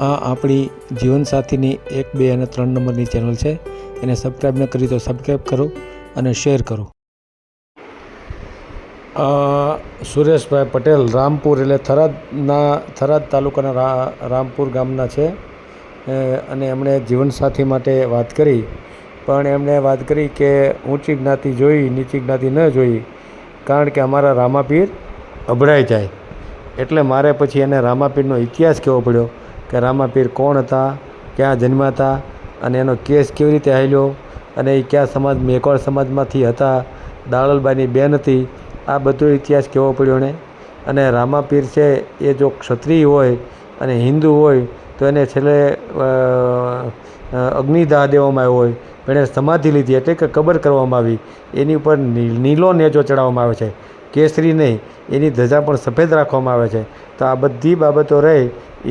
આ આપણી જીવનસાથીની એક, બે અને ત્રણ નંબરની ચેનલ છે. એને સબસ્ક્રાઈબ ન કરી તો સબસ્ક્રાઈબ કરો અને શેર કરો. સુરેશભાઈ પટેલ રામપુર એટલે થરાદના, થરાદ તાલુકાના રામપુર ગામના છે. અને એમણે જીવનસાથી માટે વાત કરી. પણ એમણે વાત કરી કે ઊંચી જ્ઞાતિ જોઈ, નીચી જ્ઞાતિ ન જોઈ, કારણ કે અમારા રામાપીર અભડાઈ જાય. એટલે મારે પછી એને રામાપીરનો ઇતિહાસ કહેવો પડ્યો? કે રામાપીર કોણ હતા, ક્યાં જન્મ્યા હતા અને એનો કેસ કેવી રીતે હાલ્યો અને એ કયા સમાજ મેઘવાળ સમાજમાંથી હતા દાળલબાઈની બેન હતી, આ બધો ઇતિહાસ કહેવો પડ્યો ને અને રામાપીર છે એ જો ક્ષત્રિય હોય અને હિન્દુ હોય તો એને છેલ્લે અગ્નિદાહ દેવામાં આવ્યો હોય. પણ એને સમાધિ લીધી એટલે કે કબર કરવામાં આવી. એની ઉપર નીલો નેજો ચડાવવામાં આવે છે. કેસરી નહીં, એની ધજા પણ સફેદ રાખવામાં આવે છે. તો આ બધી બાબતો રહી,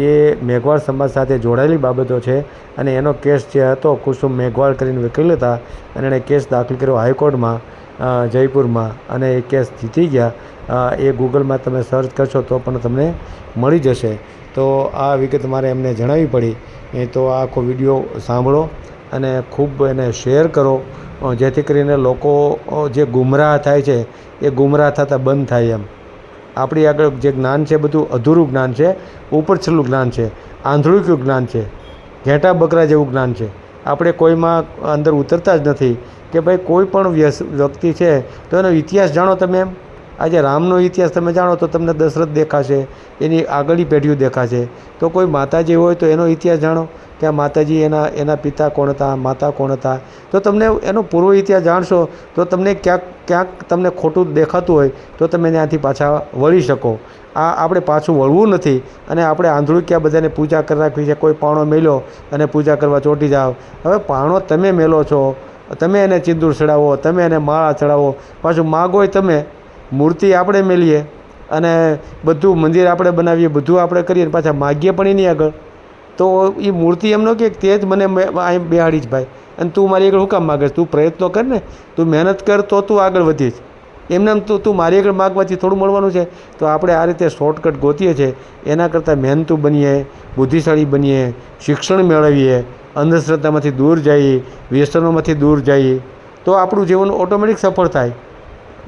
એ મેઘવાળ સમાજ સાથે જોડાયેલી બાબતો છે અને એનો કેસ જે હતો, કુસુમ મેઘવાળ કરીને વકીલ હતા, અને એણે કેસ દાખલ કર્યો હાઈકોર્ટમાં જયપુરમાં, અને એ કેસ જીતી ગયા. એ ગૂગલમાં તમે સર્ચ કરશો તો પણ તમને મળી જશે. તો આ વિગત મારે એમને જણાવવી પડી. તો આ આખો વીડિયો સાંભળો. અને ખૂબ એને શેર કરો. જેથી કરીને લોકો જે ગુમરાહ થાય છે, એ ગુમરાહ થતાં બંધ થાય એમ. આપણી આગળ જે જ્ઞાન છે, બધું અધૂરું જ્ઞાન છે ઉપર છેલ્લું જ્ઞાન છે, આંધળુક્યું જ્ઞાન છે, ઘેટા બકરા જેવું જ્ઞાન છે. આપણે કોઈમાં અંદર ઉતરતા જ નથી કે ભાઈ કોઈ પણ વ્યક્તિ છે, તો એનો ઇતિહાસ જાણો તમે એમ? આજે રામનો ઇતિહાસ તમે જાણો તો તમને દશરથ દેખાશે, એની આગળની પેઢીઓ દેખાશે. તો કોઈ માતાજી હોય તો એનો ઇતિહાસ જાણો કે આ માતાજી એના એના પિતા કોણ હતા, માતા કોણ હતા. તો તમને એનો પૂર્વ ઇતિહાસ જાણશો તો તમને ક્યાંક ક્યાંક તમને ખોટું દેખાતું હોય તો તમે ત્યાંથી પાછા વળી શકો. આ આપણે પાછું વળવું નથી અને આપણે આંધળું ક્યાં બધાને પૂજા કરી રાખવી છે. કોઈ પાણો મેલ્યો અને પૂજા કરવા ચોંટી જાઓ. હવે પાણો તમે મેલો છો, તમે એને ચિંદૂર ચડાવો, તમે એને માળા ચડાવો, પાછું માગોય તમે મૂર્તિ આપણે મેલીએ અને બધું મંદિર આપણે બનાવીએ, બધું આપણે કરીએ અને પાછા માગીએ પણ એની આગળ. તો એ મૂર્તિ એમ ન કે તે જ મને અહીં બેહાડી જ ભાઈ. અને તું મારી આગળ હું કામ માગે તું પ્રયત્નો કર ને. તું મહેનત કર તો તું આગળ વધીશ એમને એમ તું તું મારી આગળ માગવાથી થોડું મળવાનું છે. તો આપણે આ રીતે શોર્ટકટ ગોતીએ છીએ એના કરતાં મહેનતું બનીએ, બુદ્ધિશાળી બનીએ, શિક્ષણ મેળવીએ, અંધશ્રદ્ધામાંથી દૂર જઈએ, વ્યસનોમાંથી દૂર જઈએ. તો આપણું જીવન ઓટોમેટિક સફળ થાય.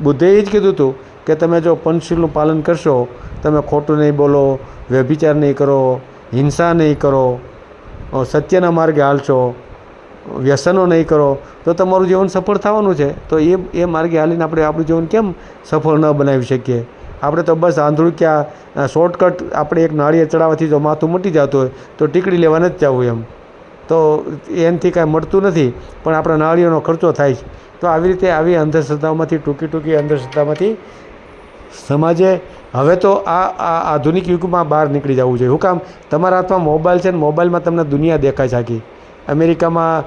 બુદ્ધે એ જ કીધું હતું કે તમે જો પંચશીલનું પાલન કરશો, તમે ખોટું નહીં બોલો, વ્યભિચાર નહીં કરો, હિંસા નહીં કરો સત્યના માર્ગે હાલશો, વ્યસનો નહીં કરો, તો તમારું જીવન સફળ થવાનું છે. તો એ એ માર્ગે હાલીને આપણે આપણું જીવન કેમ સફળ ન બનાવી શકીએ? આપણે તો બસ આંધળું ક્યાં શોર્ટકટ આપણે એક નાળીએ ચડાવવાથી જો માથું મટી જતું હોય, તો ટીકડી લેવા નથી જવું એમ. તો એનાથી કાંઈ મળતું નથી, પણ આપણા નાળીઓનો ખર્ચો થાય છે. તો આવી રીતે આવી અંધશ્રદ્ધાઓમાંથી, ટૂંકી ટૂંકી અંધશ્રદ્ધામાંથી સમાજે હવે તો આ આ આધુનિક યુગમાં બહાર નીકળી જવું જોઈએ. હું કામ, તમારા હાથમાં મોબાઈલ છે ને મોબાઈલમાં તમને દુનિયા દેખાય છે આખી. અમેરિકામાં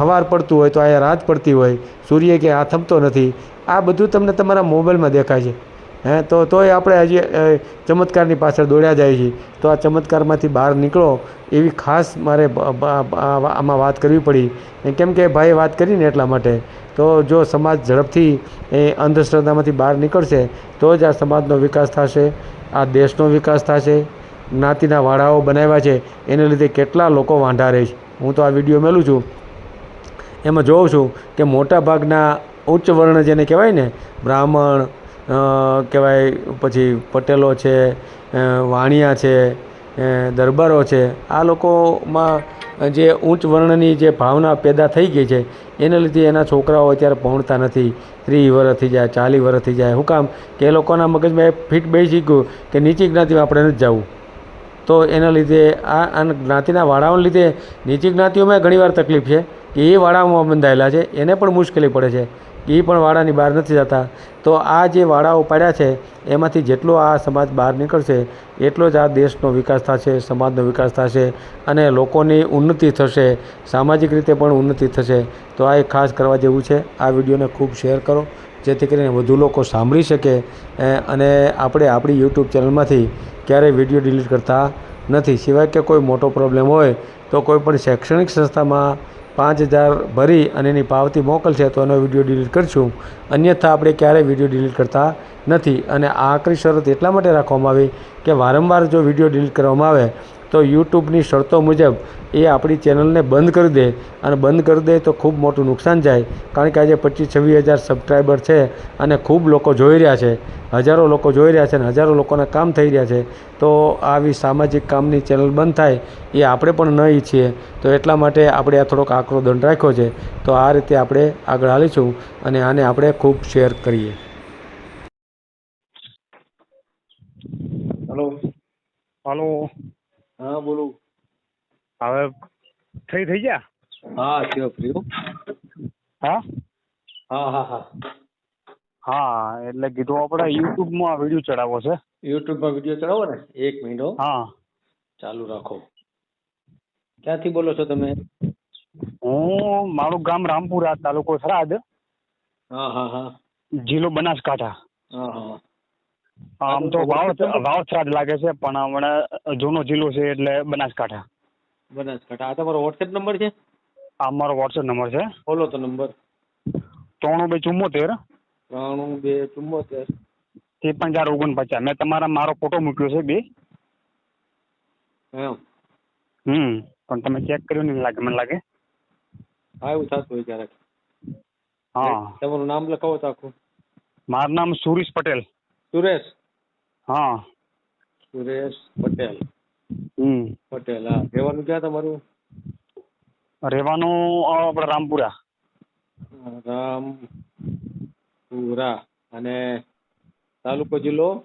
હવાર પડતું હોય તો અહીંયા રાત પડતી હોય. સૂર્ય કે આ થમતો નથી. આ બધું તમને તમારા મોબાઈલમાં દેખાય છે. હે, તો તોય આપણે હજી ચમત્કારની પાછળ દોડ્યા જાય છે. તો આ ચમત્કારમાંથી બહાર નીકળો, એવી ખાસ મારે આમાં વાત કરવી પડી. કેમ કે ભાઈએ વાત કરીને એટલા માટે. તો જો સમાજ ઝડપથી એ અંધશ્રદ્ધામાંથી બહાર નીકળશે, તો જ આ સમાજનો વિકાસ થશે, આ દેશનો વિકાસ થશે. જ્ઞાતિના વાડાઓ બનાવ્યા છે, એને લીધે કેટલા લોકો વાંઢા રહે છે. હું તો આ વીડિયો મેલું છું. એમાં જોઉં છું કે મોટા ભાગના ઉચ્ચ વર્ણ જેને કહેવાય ને, બ્રાહ્મણ કહેવાય, પછી પટેલો છે વાણિયા છે દરબારો છે, આ લોકોમાં જે ઉચ્ચ વર્ણની જે ભાવના પેદા થઈ ગઈ છે, એને લીધે એના છોકરાઓ અત્યારે પહોંચતા નથી. ત્રીસ વર્ષ થઈ જાય, ચાલીસ વર્ષ થઈ જાય. શું કામ, કે એ લોકોના મગજમાં ફિટ બેસી ગયું કે નીચી જ્ઞાતિમાં આપણે નથી જવું. તો એના લીધે આ અને જ્ઞાતિના વાળાઓને લીધે નીચી જ્ઞાતિઓમાં ઘણીવાર તકલીફ છે, કે એ વાળાઓમાં બંધાયેલા છે, એને પણ મુશ્કેલી પડે છે. એ પણ વાડાની બહાર નથી જતા. તો આ જે વાડાઓ પાડ્યા છે, એમાંથી જેટલો આ સમાજ બહાર નીકળશે, એટલો જ આ દેશનો વિકાસ થશે, સમાજનો વિકાસ થશે અને લોકોની ઉન્નતિ થશે, સામાજિક રીતે પણ ઉન્નતિ થશે. તો આ એક ખાસ કરવા જેવું છે. આ વિડીયોને ખૂબ શેર કરો, જેથી કરીને વધુ લોકો સાંભળી શકે અને આપણે આપણી યુટ્યુબ ચેનલમાંથી ક્યારેય વીડિયો ડિલીટ કરતા નથી. સિવાય કે કોઈ મોટો પ્રોબ્લેમ હોય, તો કોઈ પણ શૈક્ષણિક સંસ્થામાં પાંચ હજાર ભરી અને એની પાવતી મોકલશે તો એનો વીડિયો ડિલીટ કરશું. અન્યથા આપણે ક્યારેય વીડિયો ડિલીટ કરતા નથી. અને આ આકરી શરત એટલા માટે રાખવામાં આવી કે વારંવાર જો વીડિયો ડિલીટ કરવામાં આવે તો યુટ્યુબની શરતો મુજબ એ આપણી ચેનલને બંધ કરી દે અને બંધ કરી દે તો ખૂબ મોટું નુકસાન જાય. કારણ કે આજે પચીસ છવ્વીસ હજાર સબસ્ક્રાઈબર છે અને ખૂબ લોકો જોઈ રહ્યા છે. હજારો લોકો જોઈ રહ્યા છે અને હજારો લોકોના કામ થઈ રહ્યા છે. તો આવી સામાજિક કામની ચેનલ બંધ થાય એ આપણે પણ ન ઈચ્છીએ. તો એટલા માટે આપણે આ થોડોક આકરો દંડ રાખ્યો છે. તો આ રીતે આપણે આગળ હાલીશું અને આને આપણે ખૂબ શેર કરીએ. હલો હાલો હા બોલો. હવે થઈ થઈ ગયા? હા થયો ફ્રી હો. હા? હા હા હા. એટલે કીધું આપણે યુટ્યુબમાં વીડિયો ચડાવવો છે. યુટ્યુબમાં વીડિયો ચડાવો ને? એક મિનિટ હા. ચાલુ રાખો. ક્યાંથી બોલો છો તમે? હું મારું ગામ રામપુરા તાલુકો થરાદ. હા હા હા. જિલ્લો બનાસકાંઠા. હા હા. આમ તો વાવ વાવ લાગે છે પણ હમણાં જૂનો જિલ્લો છે એટલે બનાસકાંઠા. બનાસકાંઠા. આ તમારો વોટ્સએપ નંબર છે? આ મારો વોટ્સએપ નંબર છે. બોલો તો નંબર. ત્રાણું બે ચુમ્મોતેર. ત્રાણું બે ચુમ્મોતેર. ત્રેપન ચાર ઓગણપચાસ. મેં તમારા મારો ફોટો મૂક્યો છે બે. હમ. પણ તમે ચેક કર્યું નહીં લાગે મને લાગે. હા એવું થતું હોય ક્યારેક હા. તમારું નામ લખાવો તો આખું. મારું નામ સુરેશ પટેલ. સુરેશ? હા. સુરેશ પટેલ. હમ. પટેલ હા. રહેવાનું ક્યાં તમારું? રહેવાનું આપણે રામપુરા. રામપુરા. અને તાલુકો જિલ્લો?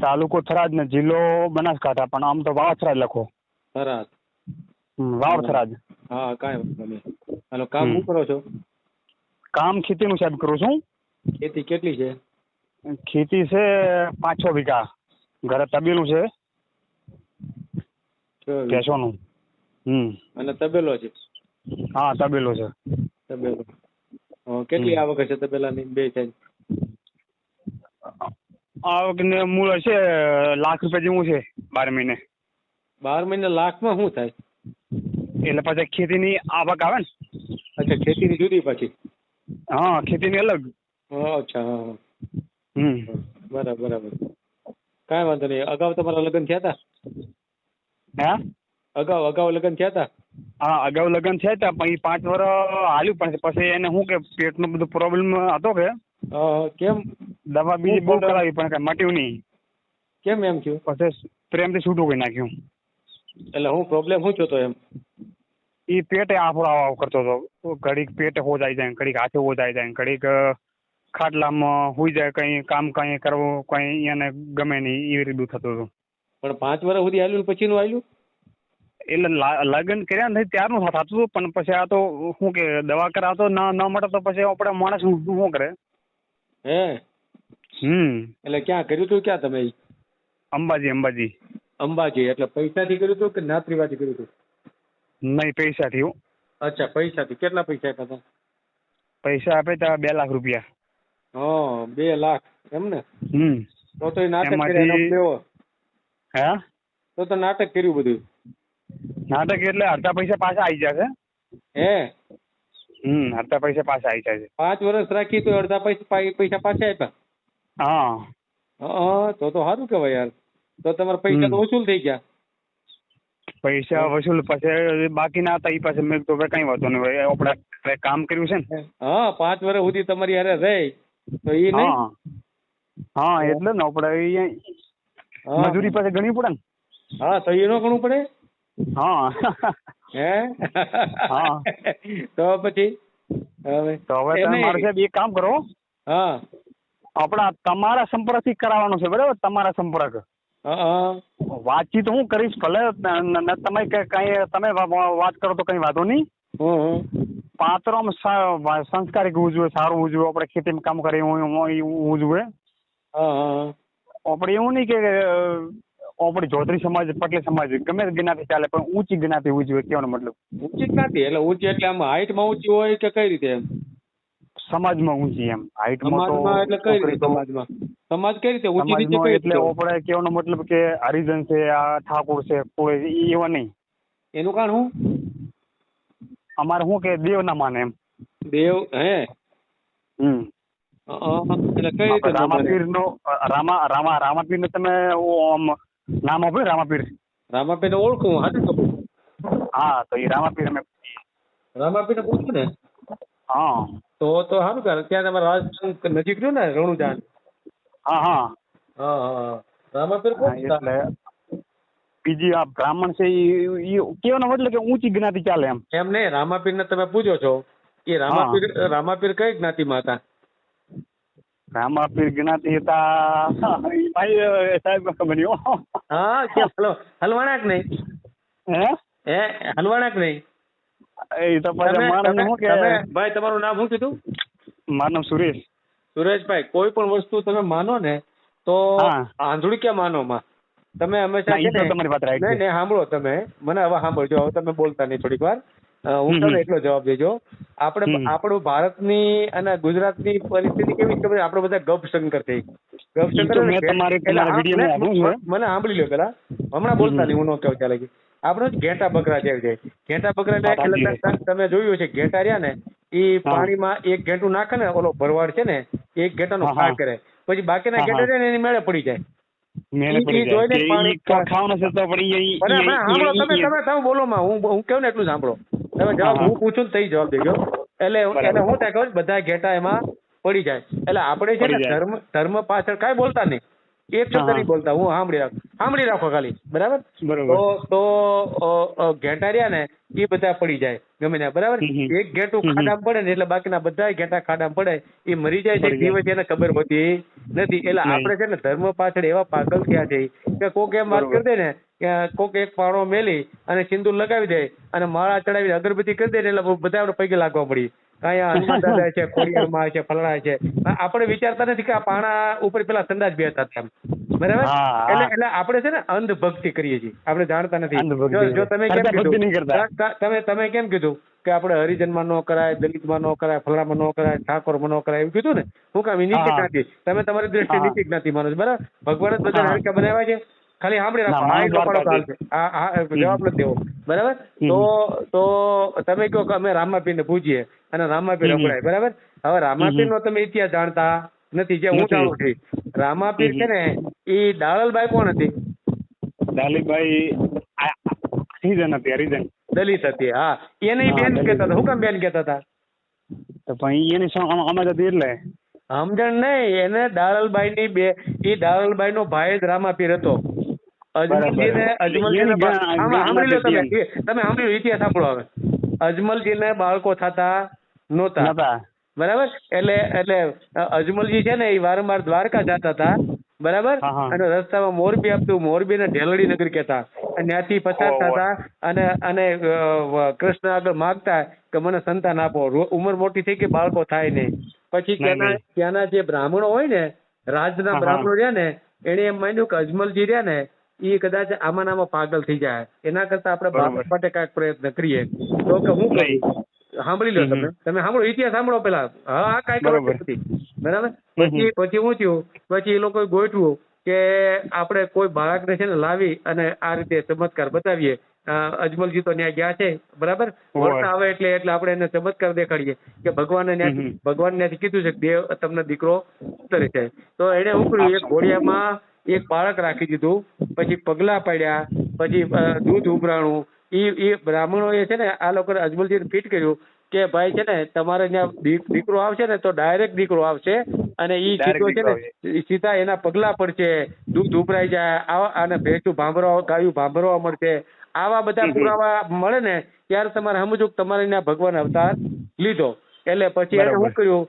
તાલુકો થરાદ ને જિલ્લો બનાસકાંઠા પણ આમ તો વાવ થરાદ લખો. થરાદ. વાવ થરાદ. હા કાંઈ વાંધો નહીં. હાલો કામ શું કરો છો? કામ ખેતીનું સાહેબ કરું છું. ખેતી કેટલી છે? ખેતી છે પાંચ છ વીઘા. ઘરે તબેલું છે. છ ભેંસોનું હમ. અને તબેલો છે? હા તબેલો છે. તબેલો. કેટલી આવક હશે તબેલાની? બે ટાઈમ આવક ને મૂળ હશે લાખ રૂપિયા જેવું છે બાર મહિને. બાર મહિને લાખમાં શું થાય? એટલે પછી ખેતીની આવક આવે ને. અચ્છા ખેતીની જુદી પછી? હા ખેતીની અલગ. અચ્છા હા. હમ. બરાબર બરાબર. કાંઈ વાંધો નહીં. અગાઉ તમારા લગ્ન થયા હતા હા? અગાઉ અગાઉ લગ્ન થયા હતા હા અગાઉ લગ્ન થયા હતા પણ એ પાંચ વર્ષ હાલ્યું. પણ પછી એને શું કે પેટનો બધો પ્રોબ્લેમ હતો કે? કેમ? દવા બીજી બહુ કરાવી પણ કઈ મટ્યું નહીં. કેમ એમ થયું? પછી પ્રેમથી છૂટું કરી નાખ્યું. એટલે હું પ્રોબ્લેમ શું થયો એમ? એ પેટે આફરો આવ કરતો હતો. ઘડીક પેટે હો જાય ઘડીક હાથે હો જાય ઘડીક અ, ખાટલામાં હોઈ જાય કઈ કામ કઈ કરવું કઈ એને ગમે નહીં એવી રીતનું થતું હતું. પણ પાંચ વર્ષ સુધી હાલ્યું પછી પછીનું હાલ્યું એટલે લગ્ન કર્યા નથી ત્યારનું થતું હતું પણ પછી આ તો શું કે દવા કરાતો ન ન મળે તો પછી આપણે માણસ શું કરે? હે? હમ. એટલે ક્યાં કર્યું હતું ક્યાં તમે અંબાજી અંબાજી. અંબાજી એટલે પૈસાથી કર્યું હતું કે નાતરીવાથી કર્યું હતું નહીં પૈસાથી હો. અચ્છા પૈસાથી. કેટલા પૈસા આપ્યા હતા પૈસા આપે હતા બે લાખ રૂપિયા. હા બે લાખ એમ ને? હમ. તો તો એ નાટક એમાંથી- કર્યા એનો લેવો. હે? તો તો નાટક કર્યું બધું. નાટક એટલે અડધા પૈસા પાછા આવી જશે? હે? હમ અડધા પૈસા પાછા આવી જાય છે પાંચ વર્ષ રાખી તો અડધા પૈસા પૈ- પૈસા પાછા આપ્યા. હા. હા તો તો સારું કહેવાય યાર. તો તમારા પૈસા તો હમ. વસૂલ થઈ ગયા. પૈસા વસૂલ પછી બાકી ના હતા એ પાસે મેં તો કઈ વાંધો નહીં. હોય આપણે આપણે કામ કર્યું છે ને? હા પાંચ વર્ષ સુધી તમારી હારે રહે. તો એ નહીં? હા. એટલે ન પડે. મજૂરી પાસે ગણવી પડે ને? હા તો એ નો ગણવું પડે? હા. હે? હા. તો પછી? હવે તો હવે મારે સાહેબ એક કામ કરો. હા. આપણા તમારા સંપર્કથી કરાવવાનો છે બરાબર? તમારા સંપર્ક. વાતચીત હું કરીશ ભલે તમે કઈ તમે વાત કરો તો કઈ વાંધો નહીં. પાત્રો સંસ્કારિક ઉજવે સારું ઉજવે આપણે ખેતીમાં કામ કરીએ હા, આપણે એવું નહીં કે આપણે ચૌધરી સમાજ પટેલ સમાજ ગમે તે જ્ઞાતિ ચાલે પણ ઊંચી જ્ઞાતિ ઉજવે કેવાનો મતલબ? ઊંચી જ્ઞાતિ એટલે ઊંચી એટલે આમ હાઈટમાં ઊંચી હોય કે કઈ રીતે એમ? સમાજમાં ઊંચી એમ. હાઈટમાં તો એટલે કઈ રીતે સમાજમાં? સમાજ કઈ રીતે ઊંચી રીતે કઈ એટલે આપણે કેવાનો મતલબ કે હરિજન છે આ ઠાકોર છે કોઈ એવા નહીં. એનું કારણ હું અમારે શું કે દેવ ના માને એમ. દેવ હે? હમ. એટલે કઈ રીતે ન? રામાપીર નો રામા રામા રામાપીર ને તમે નામ આપ્યું રામાપીર? રામાપીને ઓળખું હું હાજર હા તો એ રામાપીર અમે રામાપીને પૂછ્યું ને? હા. તો તો સારું કર ત્યાં તમારે રાજસ્થાન નજીક રહ્યું ને રણુજાન હા હા. હા હા રામાપીર કોણ એટલે બીજી આ બ્રાહ્મણ છે એ કેવાનો મતલબ કે ઊંચી જ્ઞાતિ ચાલે એમ. એમ નહીં રામાપીરને તમે પૂછો છો. એ રામાપીર રામાપીર કઈ જ્ઞાતિમાં હતા? રામાપીર જ્ઞાતિ હતા ભાઈ સાહેબ ખબર નહીં હા. કે હલો હલવાણાક નહીં? હે? હે હલવાણાક નહીં? એ તો પછી મારું શું કે ભાઈ તમારું નામ શું કીધું? મારું નામ સુરેશ. સુરેશભાઈ કોઈ પણ વસ્તુ તમે માનો ને તો. આંધળી ક્યાં માનો માં? તમે હંમેશા છે ને- તમારી વાત right નહીં સાંભળો તમે. મને હવે સાંભળજો. હવે તમે બોલતા નહીં થોડીક વાર. હું તમને એટલો જવાબ દેજો. આપણે. આપણું ભારતની અને ગુજરાતની પરિસ્થિતિ કેવી છે? ખબર આપણે બધા ગપ શંકર થઈ ગપ શંકર મેં એટલે તમારી- એટલે તમારા આમ- વિડીયોમાં મને- સાંભળી લો પેલા. હમણાં બોલતા નહીં હું ન કહું લગી. આપણે ઘેટા બકરા જેવી જાય ઘેટા બકરા એટલે તમે જોયું છે ઘેટા રહ્યા ને એ પાણીમાં એક ઘેટું નાખે ને ઓલો ભરવાડ છે ને એક ઘેટાનો. ફાળ કરે. પછી બાકીના. ઘેટા છે ને એની મેળે પડી જાય. બોલો માં હું હું કેવું ને એટલું સાંભળો? તમે જવાબ હું પૂછું તઈ જવાબ દેજો એટલે એને હું થાય ખબર બધા ઘેટા એમાં પડી જાય. એટલે આપણે છે ને ધર્મ ધર્મ પાછળ કાંઈ બોલતા નહીં. એક શબ્દ નહીં બોલતા હું સાંભળી રાખું. સાંભળી રાખો ખાલી. બરાબર? તો તો ઘેટા રહ્યા ને એ બધા પડી જાય. ગમે ત્યાં બરાબર. એક ઘેટું. ખાડામાં પડે ને એટલે બાકીના બધા ઘેટા ખાડામાં પડે એ મરી જાય છે દિવસ. એને ખબર હોતી નથી. એટલે આપણે છે ને ધર્મ પાછળ એવા પાગલ થયા છે કે કોક એમ વાત. કરી દે ને કે કોક એક પાણો મેલી અને સિંદૂર લગાવી દે અને માળા ચડાવી અગરબત્તી કરી દે એટલે બધા આપણે પૈકી લાગવા પડી. અહીંયા હનુમાન દાદા છે ખોડિયારમાં છે ફલણા છે. આપણે વિચારતા નથી કે આ પાણા ઉપર પેલા સંદાજ બે હતા એમ. બરાબર. એટલે એટલે આપણે છે ને અંધ ભક્તિ કરીએ છીએ. આપણે જાણતા નથી. જો તમે કેમ કીધું? તમે તમે કેમ કીધું કે આપણે હરિજનમાં ન કરાય દલિતમાં નો કરાય ફલાણામાં નો કરાય ઠાકોરમાં નો કરાય એવું કીધું ને? હું કામ નીચે જ્ઞાતિ તમે તમારી દ્રષ્ટિ નીચે જ્ઞાતિ માનો છો. બરાબર? ભગવાન જ બધા. હરકા બનાવ્યા છે. ખાલી સાંભળી રાખો જવાબ નથી દેવો. બરાબર? તો તો તમે કહો કે અમે રામાપીરને પૂજીએ અને રામાપીર. અપડાય બરાબર? હવે રામાપીરનો તમે ઇતિહાસ જાણતા નથી જે હું જાણું છું. રામાપીર છે ને એ દાળલબાઈ કોણ હતી? દાલીભાઈ રીઝન હતી રીઝન. દલિત હતી હા. એને બેન કેતા કહેતા હતા. હું કામ બેન કહેતા હતા? તો પણ એની સમ- અમ- હતી એટલે. સમજણ નહીં એને દાળલબાઈ ની બે એ દાળલબાઈ નો ભાઈ જ રામાપીર હતો. અજમલજી ને અજમલજી ને સાંભળી લો તમે. તમે સાંભળી લો ઇતિહાસ સાંભળો હવે. અજમલજી ને બાળકો થતા નહોતા. બરાબર? એટલે એટલે અજમલજી છે ને એ વારંવાર દ્વારકા જતા હતા. બરાબર. અને રસ્તામાં મોરબી આપતું મોરબી ને ઢેલડી નગર કહેતા. અને ત્યાંથી પસાર થતા અને અને કૃષ્ણ આગળ માગતા કે મને સંતાન આપો. ઉંમર મોટી થઈ કે બાળકો થાય નહીં. પછી ત્યાંના ત્યાંના જે બ્રાહ્મણો હોય ને રાજના. બ્રાહ્મણો રહ્યા ને એને એમ માન્યું કે અજમલજી રહ્યા ને એ કદાચ આમાં આમાં પાગલ થઈ જાય. એના કરતા આપણે બરોબર. માટે કાંઈક પ્રયત્ન કરીએ. તો કે હું કરું સાંભળી લો તમે. તમે સાંભળો ઇતિહાસ સાંભળો પેલા હા આ કાંઈ ખબર નથી બરાબર. પછી પછી હું થયું? પછી એ લોકોએ ગોઠવું કે આપણે કોઈ બાળકને છે ને લાવી અને આ રીતે ચમત્કાર બતાવીએ. અજમલજી તો ત્યાં ગયા છે. બરાબર? વર્ષ આવે એટલે એટલે આપણે એને ચમત્કાર દેખાડીએ કે ભગવાને. ભગવાન ત્યાંથી કીધું છે કે દેવ તમને દીકરો ઉતરે છે. તો એને કર્યું? એક ઘોડિયામાં એક બાળક રાખી દીધું પછી પગલા પડ્યા પછી દૂધ ઉભરાણું એ એ બ્રાહ્મણો એ છે ને આ લોકો અજમલજીને ફિટ કર્યું કે ભાઈ છે ને તમારે ત્યાં દીકરો આવશે ને તો ડાયરેક્ટ દીકરો આવશે અને એ સીધો છે ને સીધા એના પગલા પડશે દૂધ ઉભરાઈ જાય આવા અને ભેંસું ભાંભરવા ગાયું ભાંભરવા મળશે. આવા બધા. પુરાવા મળે ને ત્યારે તમારે સમજો તમારે ત્યાં ભગવાન અવતાર લીધો. એટલે પછી એને શું કર્યું?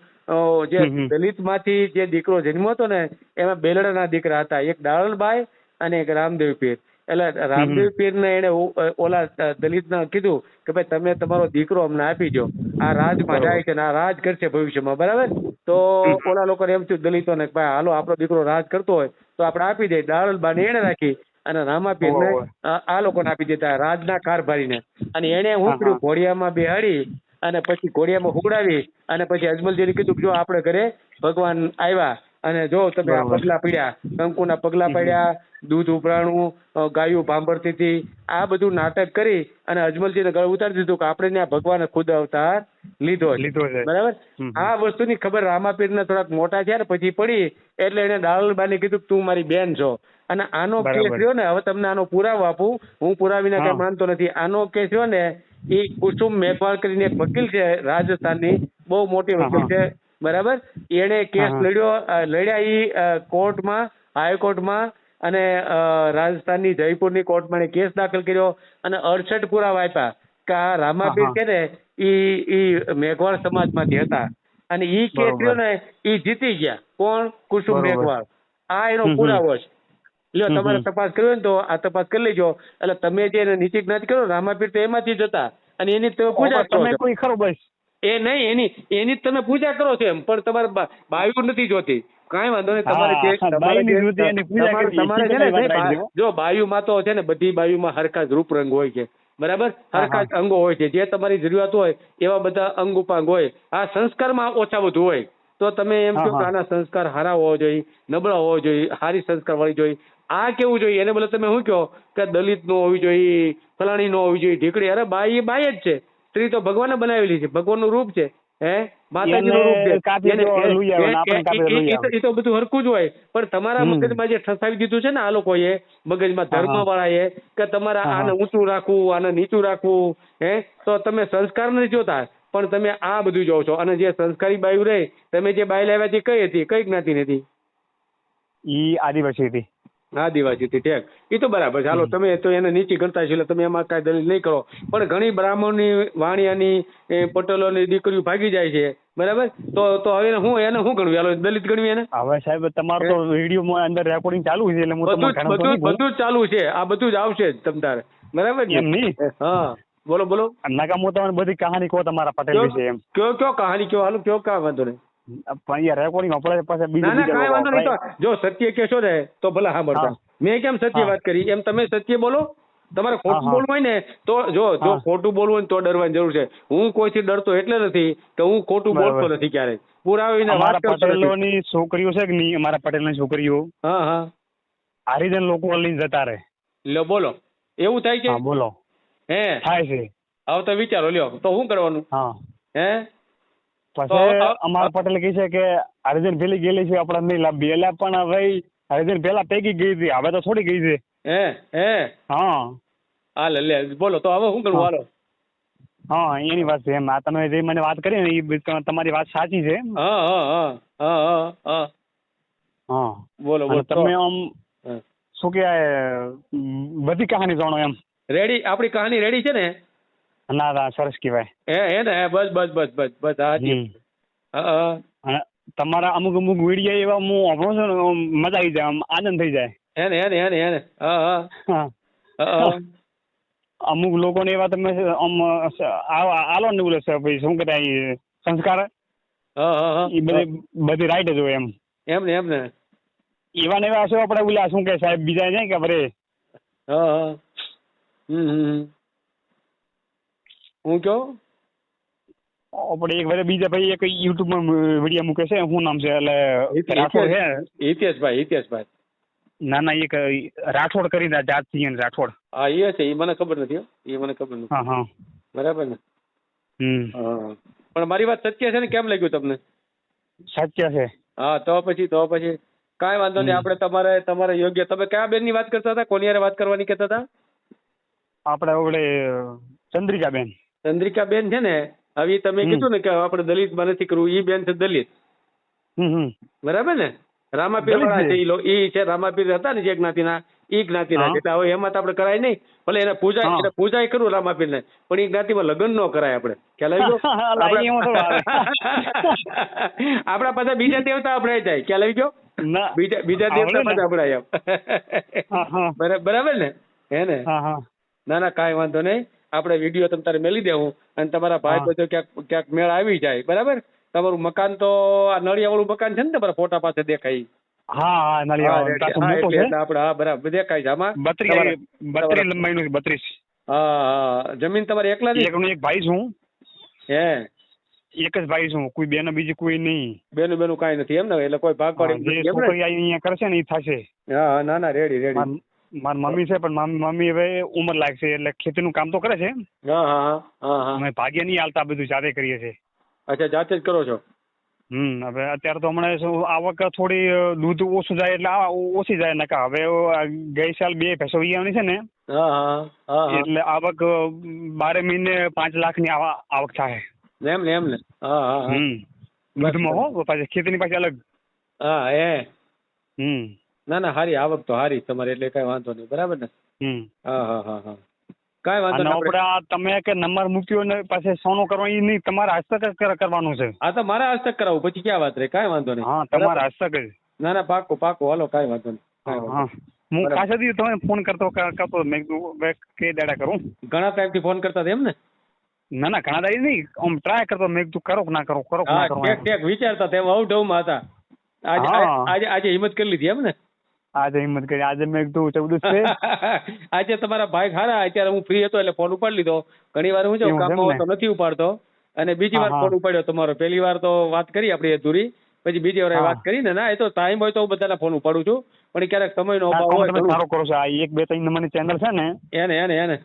જે. દલિતમાંથી જે દીકરો જન્મ્યો હતો ને એમાં બેલડાના દીકરા હતા. એક દાળલબાઈ અને એક રામદેવ પીર. એટલે રામદેવ પીર ને એને ઓલા દલિત ના કીધું કે ભાઈ તમે તમારો દીકરો અમને આપી દો આ રાજમાં બરાબર. જાય છે ને આ રાજ કરશે ભવિષ્યમાં. બરાબર? તો ઓલા લોકો એમ થયું દલિતો ને ભાઈ હાલો આપણો દીકરો રાજ કરતો હોય તો આપણે આપી દઈએ. દાળલબા ને એને રાખી અને રામાપીર ને આ લોકોને આપી દેતા રાજના કારભારીને. અને એને હા. કર્યું ઘોડિયામાં બેહાડી અને પછી ઘોડિયામાં હુકડાવી અને પછી અજમલજીને કીધું કે જો આપણે ઘરે ભગવાન આવ્યા અને જો તમે આ પગલા પડ્યા કંકુના પગલા પડ્યા દૂધ ઉભરાણું ગાયું ભાંભરતી હતી આ બધું નાટક કરી અને અજમલજીને ગળ ઉતારી દીધું કે આપણે ત્યાં ભગવાને ખુદ અવતાર લીધો લીધો છે. બરાબર. આ વસ્તુની ખબર રામાપીરને થોડાક મોટા થયા ને પછી પડી એટલે એને દાલબાને કીધું કે તું મારી બેન છો. અને આનો કેસ રહ્યો ને હવે તમને આનો પુરાવો આપું. હું પુરાવીને વિના કઈ માનતો નથી. આનો કેસ રહ્યો ને એ કુસુમ મેઘવાળ કરીને એક વકીલ છે રાજસ્થાનની બહુ મોટી વકીલ છે બરાબર એણે કેસ. લડ્યો લડ્યા ઈ કોર્ટમાં હાઈકોર્ટમાં અને રાજસ્થાનની જયપુરની કોર્ટમાં એણે કેસ દાખલ કર્યો અને અડસઠ પુરાવા આપ્યા કે આ રામાપીર છે ને ઈ ઈ મેઘવાળ સમાજમાંથી હતા અને ઈ કેસ. રહ્યો ને ઈ જીતી ગયા કોણ કુસુમ. મેઘવાળ આ એનો. પુરાવો છે લ્યો તમારે તપાસ કરવી હોય ને તો આ તપાસ કરી લેજો. એટલે તમે જે નીચે જ્ઞાતિ કરો રામાપીર તો એમાંથી જ હતા અને એની તમે પૂજા કરો તમે કોઈ ખરો બસ. એ નહીં એની એની તમે પૂજા કરો છો એમ પણ તમારે બાયુ નથી જોતી. કાંઈ વાંધો નહીં તમારે જે તમારે છે ને જે બાયુમાં તો છે ને બધી બાયુમાં હરખા જ રૂપ રંગ હોય છે. બરાબર? હરખા જ અંગો હોય છે. જે તમારી જરૂરિયાત હોય એવા બધા અંગ ઉપાંગ હોય. આ સંસ્કારમાં ઓછા વધુ હોય. તો તમે એમ કહો કે આના સંસ્કાર સારા હોવા જોઈએ નબળા હોવા જોઈએ સારી સંસ્કાર વાળી જોઈએ. આ કેવું જોઈએ? એને બદલે તમે શું કહો કે દલિત નો હોવી જોઈએ ફલાણી નો હોવી જોઈએ ઢીકડી? અરે બાઈ એ બાઈ જ છે. સ્ત્રી તો ભગવાને બનાવેલી છે. ભગવાનનું રૂપ છે. હે? માતાજીનું રૂપ છે. એ- તો- બધું હરખું જ હોય. પણ તમારા મગજમાં જે ઠસાવી દીધું છે ને આ લોકોએ મગજમાં ધર્મ વાળાએ કે તમારે. આને ઊંચું રાખવું આને નીચું રાખવું હે? તો તમે સંસ્કાર નથી જોતા. પણ તમે આ બધું જોવો છો. અને જે સંસ્કારી બાયુ રહે તમે જે બાય લાવ્યા તે કઈ હતી? કઈ જ્ઞાતિ હતી ઈ આદિવાસી હતી. આદિવાસી હતી ઠેક. એ તો બરાબર ચાલો તમે તો એને નીચી ગણતા છો એટલે તમે એમાં કાંઈ દલીલ નહીં કરો. પણ ઘણી બ્રાહ્મણની વાણિયાની પટેલોની દીકરીઓ ભાગી જાય છે. બરાબર? તો તો હવે હું એને શું ગણવી? હાલો દલિત ગણવી એને? હવે સાહેબ તમારો તો વીડિયો અંદર રેકોર્ડિંગ ચાલુ છે એટલે બધું જ બધું. બધું ચાલુ છે. આ બધું જ આવશે જ તમ તારે. બરાબર એમ નહીં. હા. બોલો બોલો. નકામ તમને બધી કહાની કહો તમારા પટેલ કયો વિશે એમ. કયો કયો કહાની કયો હાલો કયો કા વાંધો નહીં. પણ અહીંયા રેકોર્ડિંગ અપડે પાસે બીજું ના ના કાંઈ વાંધો નહીં. તો જો સત્ય કહેશો ને તો ભલે સાંભળતા. મેં કેમ સત્ય વાત કરી? એમ તમે સત્ય બોલો? તમારે ખોટું બોલવું હોય ને તો જો જો ખોટું બોલવું હોય તો ડરવાની જરૂર છે. હું કોઈથી ડરતો એટલે નથી કે હું ખોટું બોલતો નથી ક્યારેય. પુરાવીને વાત કરતો પટેલોની છોકરીઓ છે કે નહીં? અમારા પટેલની છોકરીઓ. હા હા. હરિજન લોકો લઈને જતા રહે. લ્યો બોલો. એવું થાય છે બોલો. હે? થાય છે. હવે તો વિચારો લ્યો. તો શું કરવાનું? હા. હે? પછી અમાર પટેલ કહે છે કે હરિજન પેલી ગયેલી છે આપણે નહીં લાભી એટલે પણ હવે હરિજન પેલા પૈકી ગઈ હતી હવે તો થોડી ગઈ છે. હે હે? હા. હાલ લે બોલો તો હવે શું કરવું. હાલો. હા એની વાત છે એમ આ તમે જે મને વાત કરી ને એ તમારી વાત સાચી છે હા હા હા હા હા હા. હા. બોલો બોલો તમે આમ શું કહેવાય બધી કહાની જાણો એમ. રેડી? આપણી કહાની રેડી છે ને? ના ના સરસ કહેવાય. હે હે ને બસ બસ બસ બસ બસ હા તમારા અમુક અમુક વીડિયો એવા હું વાપરું છું ને મજા આવી જાય આમ આનંદ થઈ જાય. હે ને હે ને હે ને હે ને હા હા. અમુક લોકોને એવા તમે આમ આલો ને બોલે છે ભાઈ શું કહેવાય સંસ્કાર? એ બધી બધી રાઈટ જ હોય એમ. એમ ને એમ ને. એવા ને એવા છે આપણે બોલ્યા શું કે સાહેબ બીજા નહીં કે ભરે હા હા. હમ હમ. હું કયો આપણે એક વાર બીજા ભાઈ એક યુટ્યુબમાં વીડિયો મૂકે છે? શું નામ છે? એટલે રાઠોડ છે? હિતેશભાઈ હિતેશભાઈ. ના ના એક રાઠોડ કરીને જાત સિંહ રાઠોડ. હા એ છે એ મને ખબર નથી. એ મને ખબર નથી. હા હા. બરાબર ને? હમ. પણ મારી વાત સત્ય છે ને? કેમ લાગ્યું તમને? સત્ય છે. હા તો પછી તો પછી. કાંઈ વાંધો નહીં. આપણે તમારે તમારે યોગ્ય. તમે કયા બેનની વાત કરતા હતા? કોની હારે વાત કરવાની કહેતા હતા? આપણે ઓગળે ચંદ્રિકાબેન. ચંદ્રિકા બેન છે ને હવે તમે કીધું ને કે આપણે દલિતમાં નથી કરવું ઈ બેન છે દલિત. બરાબર ને? રામાપીર વાળા છે. ઈ છે રામાપીર હતા ને જે જ્ઞાતિના ઈ જ્ઞાતિના છે. એટલે હવે એમાં તો આપણે કરાય નહીં. ભલે એને પૂજા પૂજા કરું પૂજા કરવું રામાપીરને પણ ઈ જ્ઞાતિમાં લગ્ન ન કરાય આપણે. ખ્યાલ આવી ગયો? આપણા પાછા બીજા દેવતા આપણે જાય. ખ્યાલ આવી ગયો? બીજા બીજા દેવતા ને. પાછા આપણે બરાબર ને? હે ને? ના ના કાંઈ વાંધો નહીં. આપણે વીડિયો તમ તારે મેલી દેવું અને તમારા ભાઈ બધો ક્યાંક ક્યાંક મેળ આવી જાય બરાબર? તમારું મકાન તો આ નળિયાવાળું મકાન છે ને તમારા ફોટા પાસે દેખાય. હા હા હા, નળિયા રેડી. પાછું હા, મોટું એટલે આપણે હા બરાબર દેખાય છે આમાં. બત્રીસ બત્રીસ લંબાઈનું બત્રીસ. હા હા જમીન તમારે એકલા જ એક ભાઈ છું. હે? એક જ ભાઈ છું કોઈ બેન બીજી કોઈ નહીં. બેનું બેનું કાંઈ નથી એમ ને એટલે કોઈ ભાગ પાડી જે? છોકરી અહીંયા કરશે ને એ થશે. હા, ના ના રેડી રેડી માર- મમ્મી છે પણ મમ્મી હવે ઉંમર લાગશે એટલે ખેતીનું કામ તો કરે છે. હા હા હા અમે ભાગ્ય નહીં હાલતા બધું જાતે કરીએ છીએ. અચ્છા જાતે જ કરો છો? હમ હવે અત્યારે તો હમણાં શું આવક થોડી દૂધ ઓછું જાય એટલે ઓછી જાય નકા હવે ગઈ સાલ બે ભેંસો વિયાણી છે ને એટલે આવક બારે મહિને પાંચ લાખની આવક થાય. એમ ને એમ ને. હમ. દૂધમાં હો પાછી ખેતીની પાછી અલગ. હા એ હમ. ના ના હારી આવક તો હારી તમારે એટલે કઈ વાંધો નહીં બરાબર ને? હમ. હા હા હા હા. કઈ વાંધો નહીં આપણે આ તમે કે નંબર મૂક્યો ને પાસે સોનું કરવા એ નહીં તમારે હસ્તક કરવાનું છે. આ તો મારે હસ્તક કરાવું પછી ક્યાં વાત રહે? કઈ વાંધો નહીં. હા તમારે હસ્તક જ. ના ના પાકું પાકું હાલો કઈ વાંધો નહીં. હા હું પાછળથી તમે ફોન કરતો કરતો મેં કીધું કે દાડા કરું? ઘણા ટાઈમથી ફોન કરતા એમ ને? ના ના ઘણા દાડી નહીં આમ ટ્રાય કરતો મેં કીધું કરો ના કરો કરો ના કરો વિચારતા હતા એમ અવઢવમાં હતા. આજે આજે આજે હિંમત કરી લીધી એમ ને? આજે હિંમત કરી આજે મેં કીધું ચૌદસ છે. આજે તમારા ભાઈ ખારા અત્યારે હું ફ્રી હતો એટલે ફોન ઉપાડી લીધો. ઘણી વાર હું જો કામમાં તો નથી ઉપાડતો. અને બીજી વાર. ફોન ઉપાડ્યો તમારો. પહેલી વાર તો વાત કરી આપણી અધૂરી. પછી બીજી વાર વાત કરી ને ના એ તો ટાઈમ હોય તો હું બધાના ફોન ઉપાડું છું. પણ ક્યારેક સમયનો અભાવ હોય તમે સારો કરો છો. આ એક બે ત્રણ નંબરની ચેનલ છે ને એને એને એને.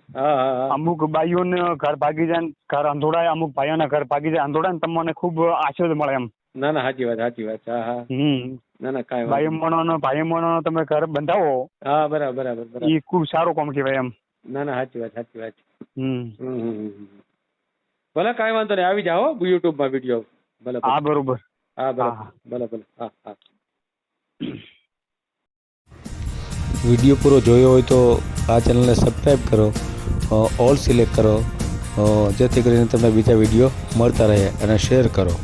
અમુક બાઈઓને ઘર ભાગી જાય ઘર અંધોડાય અમુક ભાઈઓના ઘર ભાગી જાય અંધોડાય ને તમને ખૂબ આશીર્વાદ મળે એમ. ના ના સાચી વાત સાચી વાત. હા હા. હમ. ના ના કાંઈ ભાઈ વાંધો નહીં. મણો ભાઈ મણો તમે ઘર બંધાવો. હા બરાબર બરાબર એ ખૂબ સારું કામ કહેવાય એમ. ના ના સાચી વાત સાચી વાત. હમ. ભલે કાંઈ વાંધો નહીં આવી જાઓ યુટ્યુબમાં વીડિયો. ભલે. હા બરોબર. હા બરાબર. ભલે ભલે. હા હા. વીડિયો પૂરો જોયો હોય તો આ ચેનલને સબસ્ક્રાઈબ કરો ઓલ સિલેક્ટ કરો જેથી કરીને તમને બીજા વીડિયો મળતા રહે અને શેર કરો.